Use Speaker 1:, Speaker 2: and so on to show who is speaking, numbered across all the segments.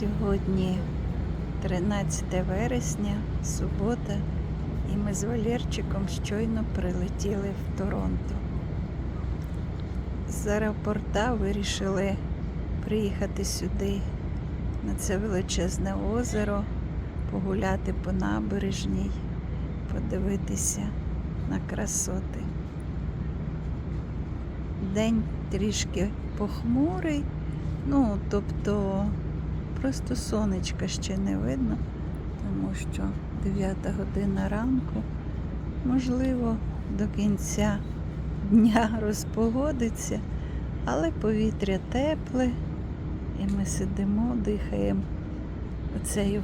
Speaker 1: Сьогодні 13 вересня, субота, і ми з Валерчиком щойно прилетіли в Торонто. З аеропорта вирішили приїхати сюди, на це величезне озеро, погуляти по набережній, подивитися на красоти. День трішки похмурий, ну, тобто просто сонечка ще не видно, тому що 9 година ранку, можливо, до кінця дня розпогодиться, але повітря тепле, і ми сидимо, дихаємо оцею,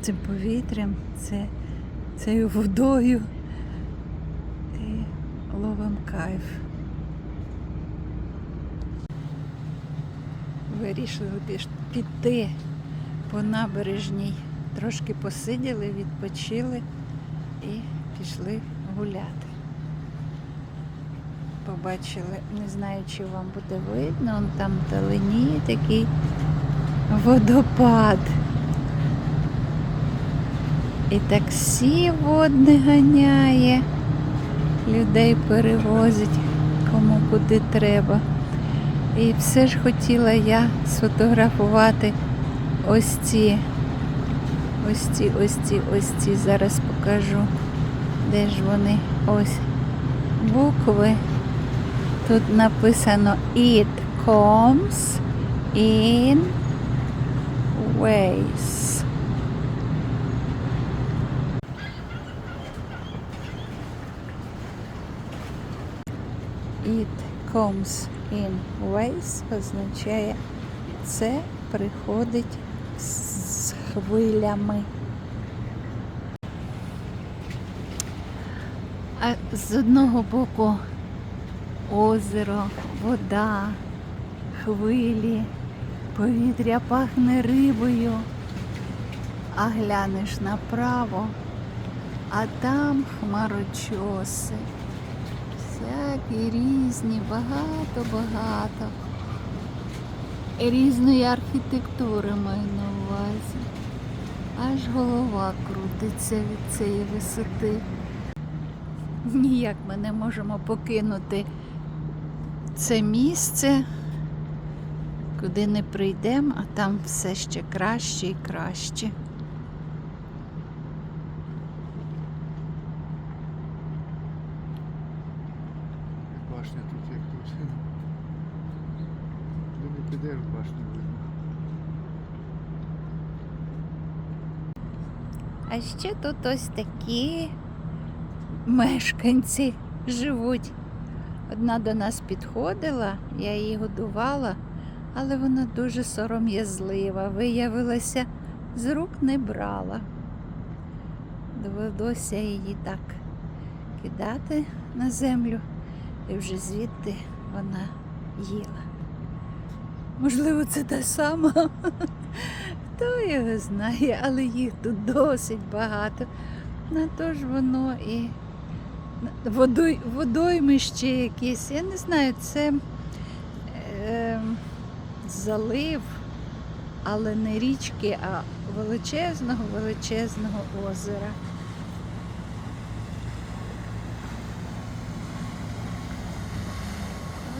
Speaker 1: цим повітрям, це, цією водою і ловимо кайф. Вирішили піш- піти по набережній. Трошки посиділи, відпочили і пішли гуляти. Побачили, не знаю, чи вам буде видно, он там вдалині такий водопад. І таксі водне ганяє, людей перевозить кому куди треба. І все ж хотіла я сфотографувати ось ці, ось ці, ось ці, ось ці. Зараз покажу, де ж вони. Ось букви. Тут написано It comes in waves. It comes in waves означає це приходить з хвилями. А з одного боку озеро, вода, хвилі, повітря пахне рибою, а глянеш направо, а там хмарочоси. Всякі різні, багато-багато. Різної архітектури маю на увазі. Аж голова крутиться від цієї висоти. Ніяк ми не можемо покинути це місце, куди не прийдемо, а там все ще краще і краще.
Speaker 2: Башня тут як тут. Де не підеш, башню видно.
Speaker 1: А ще тут ось такі мешканці живуть. Одна до нас підходила, я її годувала, але вона дуже сором'язлива. Виявилася, з рук не брала. Довелося її так кидати на землю, і вже звідти вона їла. Можливо, це та сама. Хто його знає, але їх тут досить багато. На то ж воно і водой, водоймище якесь. Я не знаю, це е, залив, але не річки, а величезного, величезного озера.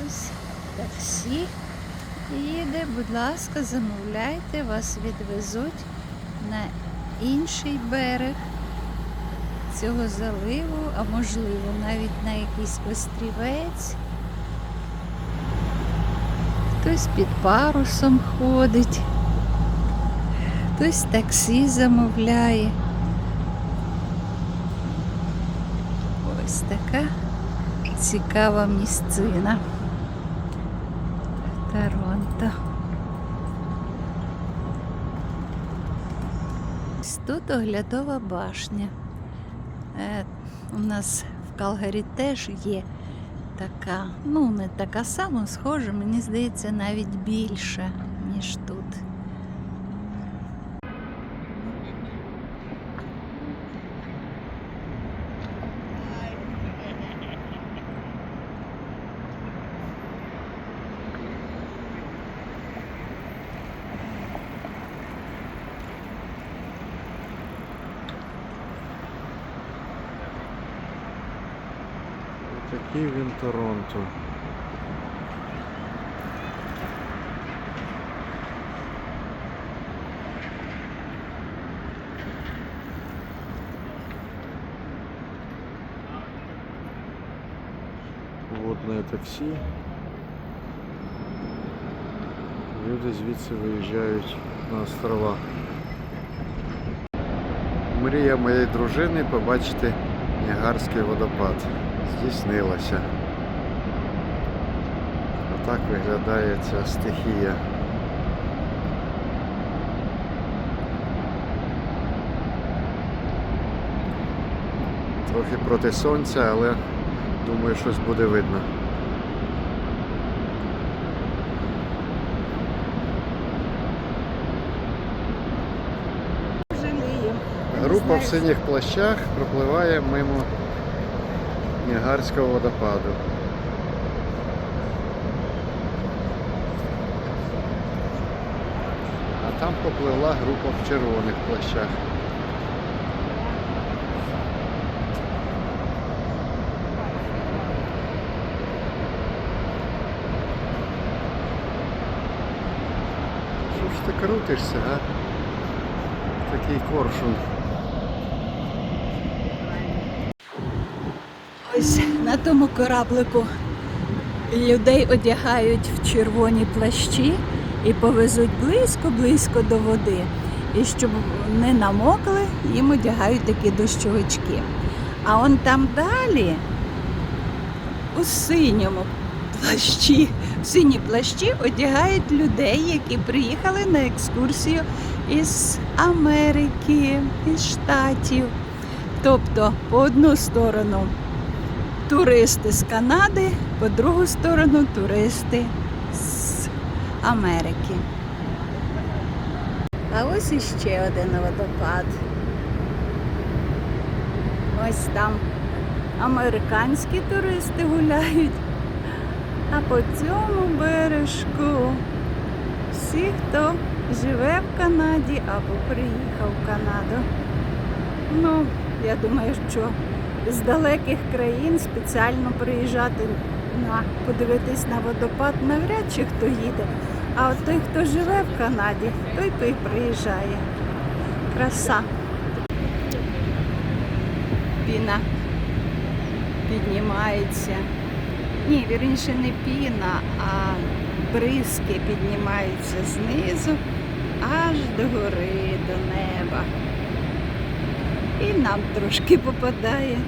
Speaker 1: Ось таксі їде, будь ласка, замовляйте, вас відвезуть на інший берег цього заливу, а можливо навіть на якийсь острівець. Хтось під парусом ходить, хтось таксі замовляє. Ось така цікава місцина. Торонто. Ось Тут оглядова башня. Е, у нас в Калгарі теж є така, ну не така сама, схожа, мені здається, навіть більша, ніж тут.
Speaker 3: Такий він Торонто. Водне таксі. Люди звідси виїжджають на острова. Мрія моєї дружини побачити Ніагарський водопад. Здійснилася. Отак виглядає ця стихія. Трохи проти сонця, але думаю, щось буде видно. Група в синіх плащах пропливає мимо Ніагарського водопаду. А там попливла група в червоних плащах. Що ж ти крутишся, а? Такий коршун.
Speaker 1: Ось на тому кораблику людей одягають в червоні плащі і повезуть близько-близько до води. І щоб не намокли, їм одягають такі дощовички. А он там далі, у синьому плащі, в сині плащі одягають людей, які приїхали на екскурсію із Америки, із Штатів. Тобто, по одну сторону туристи з Канади, по другу сторону туристи з Америки. А ось іще один водопад. Ось там американські туристи гуляють, а по цьому бережку всі, хто живе в Канаді або приїхав в Канаду. Ну, я думаю, що з далеких країн спеціально приїжджати на подивитись на водопад навряд чи хто їде. А от той, хто живе в Канаді, той той приїжджає. Краса. Піна піднімається. Ні, вірніше не піна, а бризки піднімаються знизу аж до гори, до неба. І нам трошки попадає.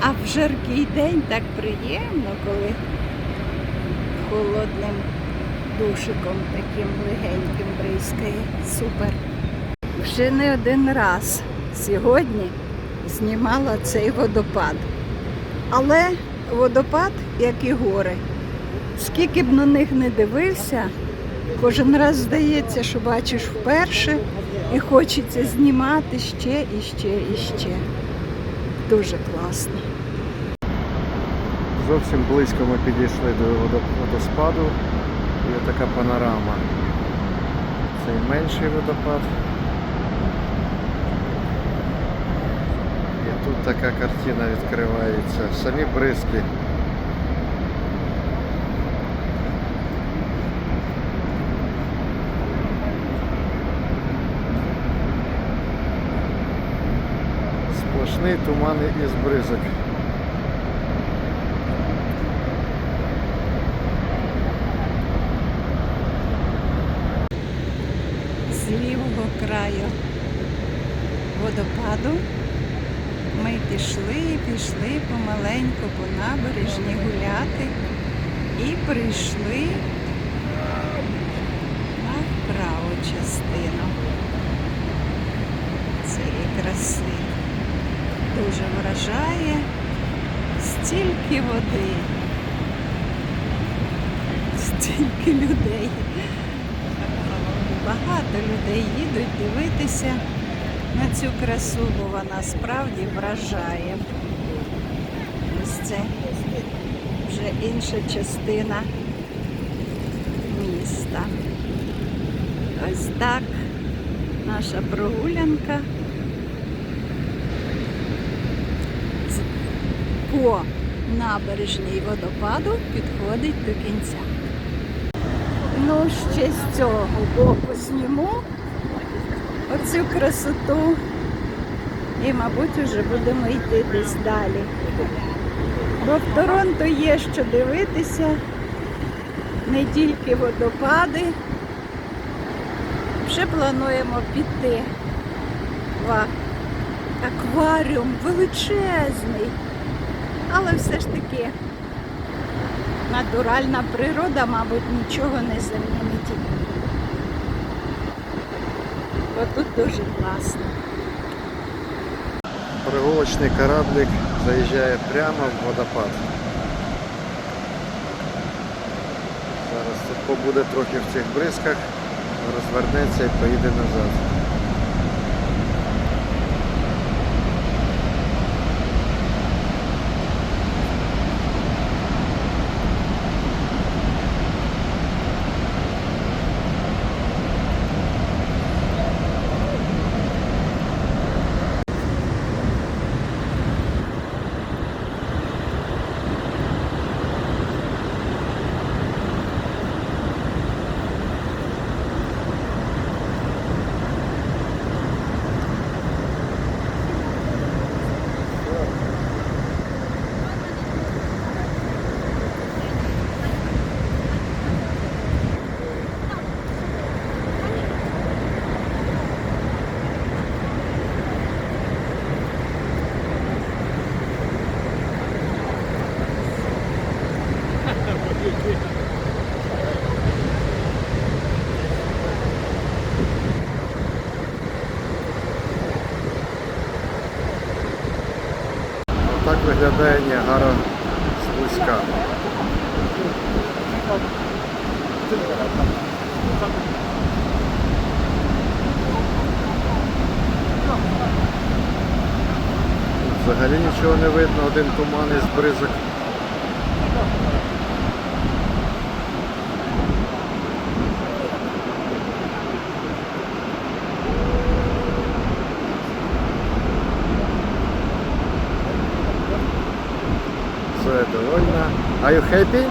Speaker 1: А в жаркий день так приємно, коли холодним душиком таким легеньким бризкає. Супер. Вже не один раз сьогодні знімала цей водопад. Але водопад, як і гори, скільки б на них не дивився, кожен раз здається, що бачиш вперше і хочеться знімати ще і ще і ще. Дуже класно.
Speaker 3: Зовсім близько ми підійшли до водоспаду. Є така панорама. Цей менший водопад. І тут така картина відкривається. Самі бризки. Сплошний туман із бризок.
Speaker 1: З лівого краю водопаду ми пішли, пішли помаленьку по набережні гуляти і прийшли на праву частину цієї краси. Дуже вражає стільки води, стільки людей. Багато людей їдуть дивитися на цю красу, бо вона справді вражає. Ось це вже інша частина міста. Ось так наша прогулянка з- по набережний водопаду підходить до кінця. Ну, ще з цього боку зніму оцю красоту. І, мабуть, вже будемо йти десь далі. Бо в Торонто є що дивитися, не тільки водопади. Вже плануємо піти в акваріум величезний, але все ж таки натуральна природа, мабуть, нічого не замінить. Бо тут дуже класно.
Speaker 3: Прогулочний кораблик заїжджає прямо в водопад. Зараз тут побуде трохи в цих бризках, розвернеться і поїде назад. Виглядає Ніагара зблизька. Взагалі нічого не видно, один туман із бризок. Are you happy?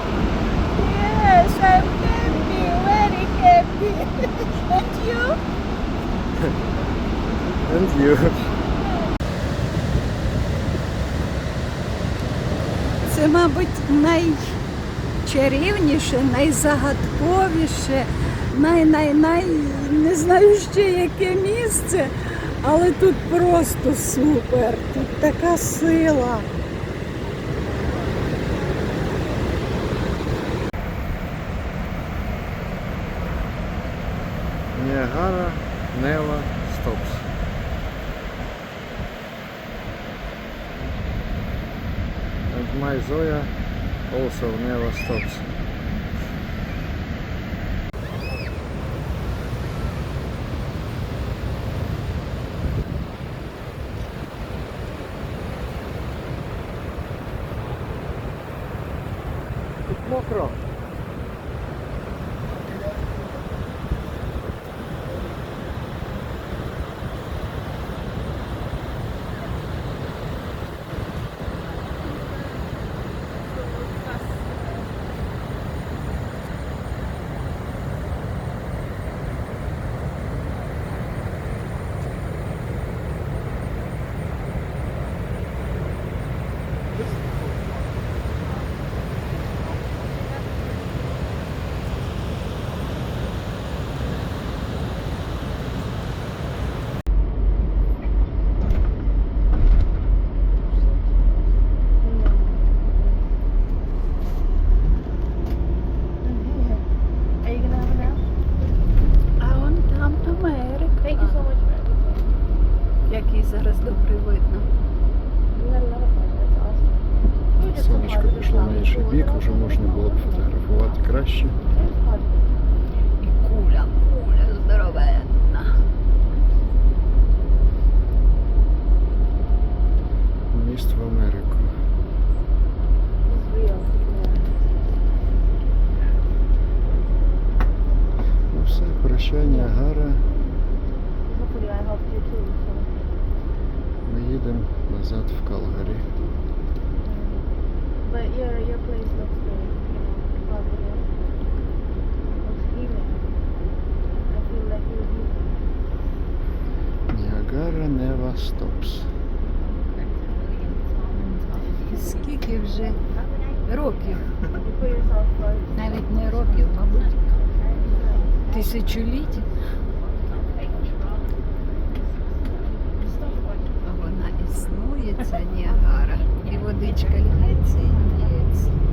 Speaker 1: Yes, I'm happy, very happy. And you?
Speaker 3: And you.
Speaker 1: Це, мабуть, найчарівніше, найзагадковіше, най-най-най, не знаю ще яке місце, але тут просто супер, тут така сила.
Speaker 3: Ниагара never stops. And my Zoya also never stops. Бік, вже можна було б фотографувати краще.
Speaker 4: It was positive.
Speaker 1: І куля, куля здоровенна.
Speaker 3: Міст в Америку.
Speaker 4: It was real. Yeah.
Speaker 3: Ну все, прощання, Гара.
Speaker 4: Hopefully I helped you too. So.
Speaker 3: Ми їдемо назад в Калгарі.
Speaker 4: But your your place looks good. You know. Looks. I feel like you're healing.
Speaker 3: Ніагара Нева Стопс.
Speaker 1: Скільки вже років, навіть не років, мабуть, тисячоліть. А Вона існує, ця Ніагара. І водичка лється і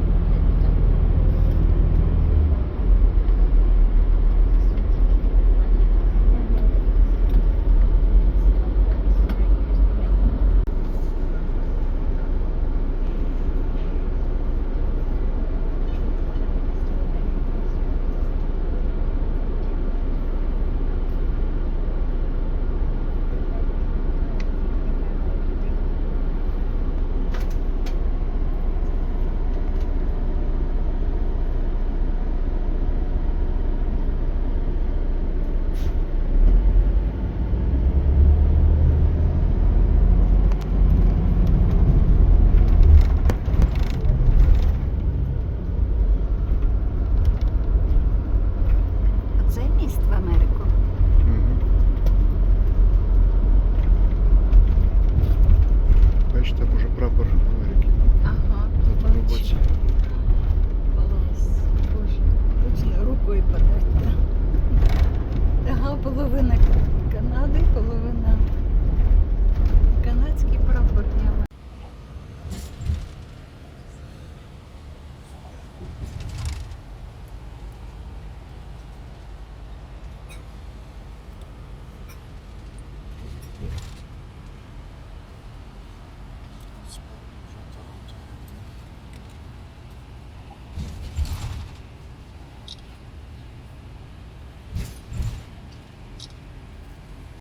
Speaker 1: половина Канади, половина канадський прапор.